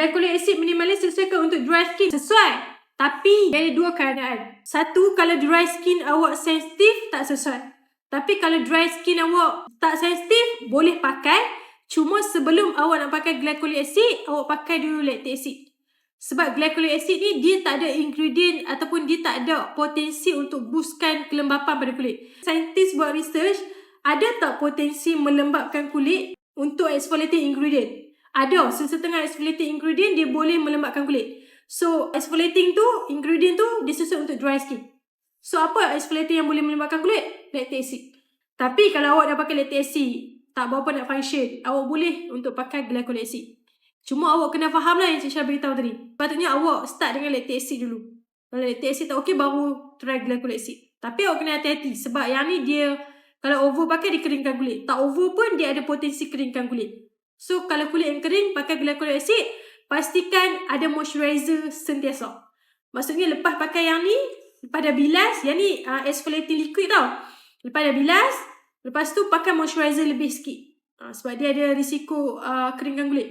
Glycolic acid minimalis disesuaikan untuk dry skin. Sesuai. Tapi ada dua keadaan. Satu, kalau dry skin awak sensitif, tak sesuai. Tapi kalau dry skin awak tak sensitif, boleh pakai. Cuma sebelum awak nak pakai glycolic acid, awak pakai dulu lactic acid. Sebab glycolic acid ni dia tak ada ingredient ataupun dia tak ada potensi untuk boostkan kelembapan pada kulit. Saintis buat research, ada tak potensi melembapkan kulit untuk exfoliating ingredient? Ada. Sesetengah exfoliating ingredient dia boleh melembapkan kulit. So, exfoliating tu, ingredient tu disusun untuk dry skin. So, apa exfoliating yang boleh melembapkan kulit? Lactic acid. Tapi kalau awak dah pakai lactic acid, tak berapa nak function, awak boleh untuk pakai glycolic acid. Cuma awak kena faham lah yang Cik Syah beritahu tadi. Patutnya awak start dengan lactic acid dulu. Kalau lactic acid tak okey, baru try glycolic acid. Tapi awak kena hati-hati sebab yang ni dia, kalau over pakai dia keringkan kulit. Tak over pun dia ada potensi keringkan kulit. So, kalau kulit yang kering, pakai glycolic acid, pastikan ada moisturizer sentiasa. Maksudnya lepas pakai yang ni, lepas dah bilas, yang ni uh, exfoliating liquid tau. Lepas dah bilas, lepas tu pakai moisturizer lebih sikit. Uh, sebab dia ada risiko uh, keringkan kulit.